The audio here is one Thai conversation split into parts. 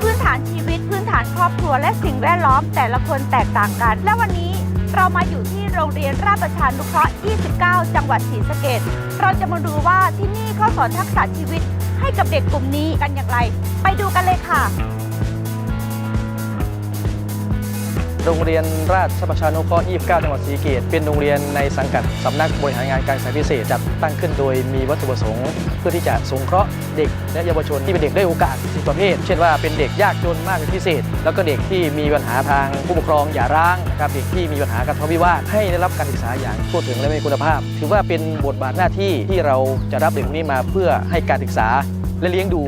พื้นฐานชีวิต พื้นฐานครอบครัวและสิ่งแวดล้อมแต่ละคนแตกต่างกัน และวันนี้เรามาอยู่ที่โรงเรียนราชประชานุเคราะห์ 29 จังหวัดศรีสะเกษเราจะมาดูว่าที่นี่เขาสอนทักษะชีวิตให้กับเด็กกลุ่มนี้กันอย่างไร ไปดูกันเลยค่ะ โรงเรียนราชประชานุเคราะห์29 จังหวัดศรีสะเกษเป็นโรงเรียนในสังกัดสำนักบริหารงานการศึกษาพิเศษจัดตั้งขึ้นโดยมีวัตถุประสงค์ เพื่อที่จะสงเคราะห์เด็ก และเยาวชนที่เป็นเด็กได้โอกาสสิประเภท เช่นว่าเป็นเด็กยากจนมากเป็นพิเศษ แล้วก็เด็กที่มีปัญหาทางผู้ปกครองหย่าร้างนะครับเด็กที่มีปัญหาการทะเลาะวิวาทให้ได้รับการศึกษาอย่างทั่วถึงและมีคุณภาพ ถือว่าเป็นบทบาทหน้าที่ที่เราจะรับเด็กพวกนี้มาเพื่อให้การศึกษาและเลี้ยงดู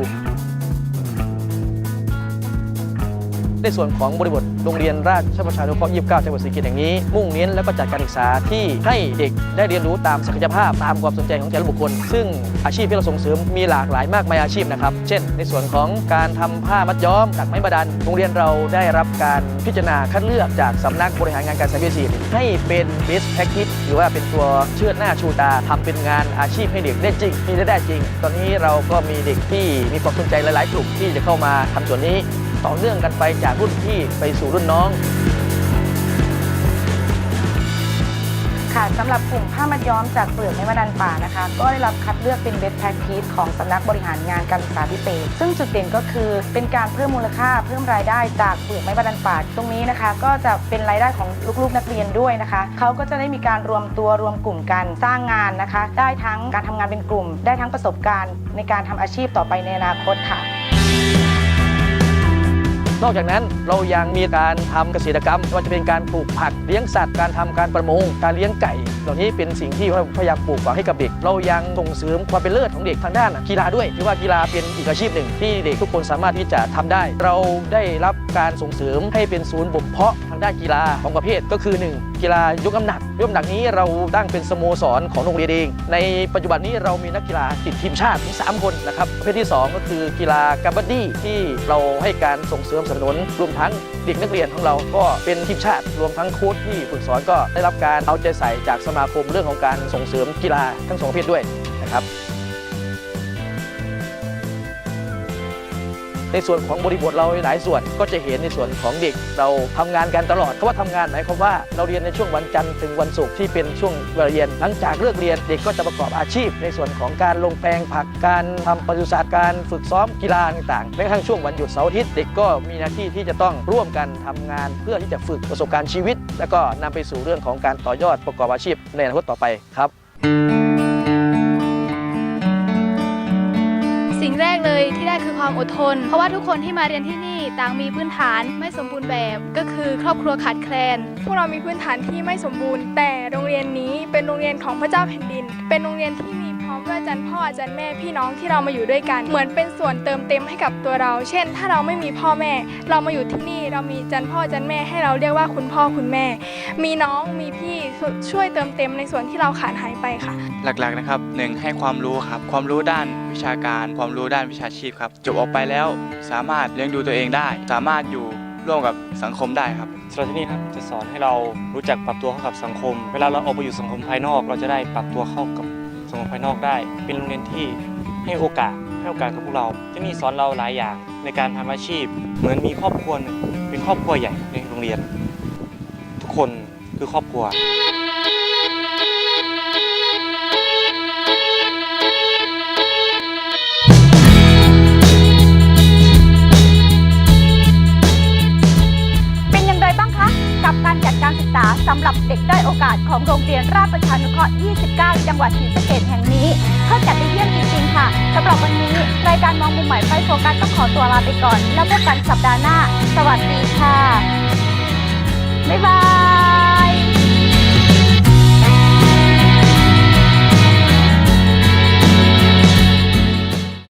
ในส่วนของบริบทโรงเรียนราชประชานุเคราะห์ 29 จังหวัดศรีสะเกษแห่งนี้ มุ่งเน้นและก็จัดการศึกษาที่ให้เด็กได้เรียนรู้ตามศักยภาพตามความสนใจของแต่ละบุคคล ซึ่งอาชีพที่เราส่งเสริมมีหลากหลายมากมายอาชีพนะครับ เช่น ในส่วนของการทำผ้ามัดย้อมจากไม้บาดันโรงเรียนเราได้รับการพิจารณาคัดเลือกจากสำนักบริหารงานการศึกษาพิเศษให้เป็น best practice หรือว่าเป็นตัวเชือดหน้าชูตาทำเป็นงานอาชีพให้เด็กได้จริงมีรายได้จริง ตอนนี้เราก็มีเด็กที่มีความสนใจหลาย ๆ กลุ่มที่จะเข้ามาทำส่วนนี้ ต่อเนื่องกันไปจากรุ่นพี่ไปสู่รุ่นน้อง ค่ะสำหรับกลุ่มผ้ามัดย้อมจากเปลือกไม้มะดันป่านะคะ ก็ได้รับคัดเลือกเป็นเบสแพ c ที e ของสำนักบริหารงานการศึกษาพิเศษ ซึ่งจุดเด่นก็คือเป็นการเพิ่มมูลค่าเพิ่มรายได้จากเปลือกไม้มะดันป่า ตรงนี้นะคะ ก็จะเป็นรายได้ของลูกๆนักเรียนด้วยนะคะเขาก็จะได้มีการรวมตัวรวมกลุ่มกันสร้างงานนะคะ ได้ทั้งการทำงานเป็นกลุ่ม ได้ทั้งประสบการณ์ ในการทำอาชีพต่อไปในอนาคตค่ะ นอกจากนั้นเรายังมีการทำเกษตรกรรมว่าจะเป็นการปลูกผักเลี้ยงสัตว์การทำการประมง การเลี้ยงไก่ เหล่านี้เป็นสิ่งที่เราพยายามปลูกฝังให้กับเด็ก เรายังส่งเสริมความเป็นเลิศของเด็กทางด้านกีฬาด้วยถือว่ากีฬาเป็นอีกอาชีพหนึ่งที่เด็กทุกคนสามารถที่จะทำได้ เราได้รับการส่งเสริมให้เป็นศูนย์บ่มเพาะทางด้านกีฬาของประเภทก็คือ 1 กีฬายกน้ำหนัก ยกน้ำหนักนี้เราตั้งเป็นสโมสรของโรงเรียนเอง ในปัจจุบันนี้เรามีนักกีฬาติดทีมชาติถึง 3 คนนะครับประเภทที่ 2 ก็คือกีฬากาบัดดี้ที่เราให้การส่งเสริมสนับสนุนรวมทั้งเด็กนักเรียนของเราก็เป็นทีมชาติ รวมทั้งโค้ชที่ฝึกสอนก็ได้รับการเอาใจใส่จากสมาคมเรื่องของการส่งเสริมกีฬาทั้งสองประเภทด้วยนะครับ ในส่วนของบริบทเราหลายส่วนก็จะเห็นในส่วนของเด็กเราทำงานกันตลอดคำว่าทำงานหมายความว่าเราเรียนในช่วงวันจันทร์ถึงวันศุกร์ที่เป็นช่วงเวลาเรียน หลังจากเลิกเรียนเด็กก็จะประกอบอาชีพ ในส่วนของการลงแปลงผักการทำปศุสัตว์การฝึกซ้อมกีฬาต่างๆแม้กระทั่งช่วงวันหยุดเสาร์อาทิตย์เด็กก็มีหน้าที่ที่จะต้องร่วมกันทำงาน เพื่อที่จะฝึกประสบการณ์ชีวิต แล้วก็นำไปสู่เรื่องของการต่อยอดประกอบอาชีพในอนาคตต่อไปครับ แรกเลยที่ได้คือความอดทน เพราะว่าทุกคนที่มาเรียนที่นี่ต่างมีพื้นฐานไม่สมบูรณ์แบบ ก็คือครอบครัวขาดแคลน พวกเรามีพื้นฐานที่ไม่สมบูรณ์ แต่โรงเรียนนี้เป็นโรงเรียนของพระเจ้าแผ่นดิน เป็นโรงเรียนที่มี ด้วยอาจารย์พ่ออาจารย์แม่พี่น้องที่เรามาอยู่ด้วยกัน เหมือนเป็นส่วนเติมเต็มให้กับตัวเรา เช่น ถ้าเราไม่มีพ่อแม่ เรามาอยู่ที่นี่เรามีอาจารย์พ่ออาจารย์แม่ให้เราเรียกว่าคุณพ่อคุณแม่ มีน้องมีพี่ช่วยเติมเต็มในส่วนที่เราขาดหายไปค่ะ หลักๆนะครับหนึ่งให้ความรู้ครับความรู้ด้านวิชาการ ความรู้ด้านวิชาชีพครับจบออกไปแล้วสามารถเลี้ยงดูตัวเองได้ สามารถอยู่ร่วมกับสังคมได้ครับสำหรับที่นี่ครับจะสอนให้เรารู้จักปรับตัวเข้ากับสังคม เวลาเราออกไปอยู่สังคมภายนอก เราจะได้ปรับตัวเข้ากับ สังคมภายนอกได้ เป็นโรงเรียนที่ให้โอกาสให้โอกาสกับพวกเราที่นี่สอนเราหลายอย่างในการทำอาชีพ เหมือนมีครอบครัวหนึ่งเป็นครอบครัวใหญ่ในโรงเรียน ทุกคนคือครอบครัว ของโรงเรียนราชประชานุเคราะห์ 29 จังหวัดศรีสะเกษแห่งนี้เข้าจัดได้เยี่ยมจริงๆค่ะสำหรับวันนี้รายการมองมุมใหม่ไฟโฟกัสต้องขอตัวลาไปก่อน แล้วพบกันสัปดาห์หน้า สวัสดีค่ะ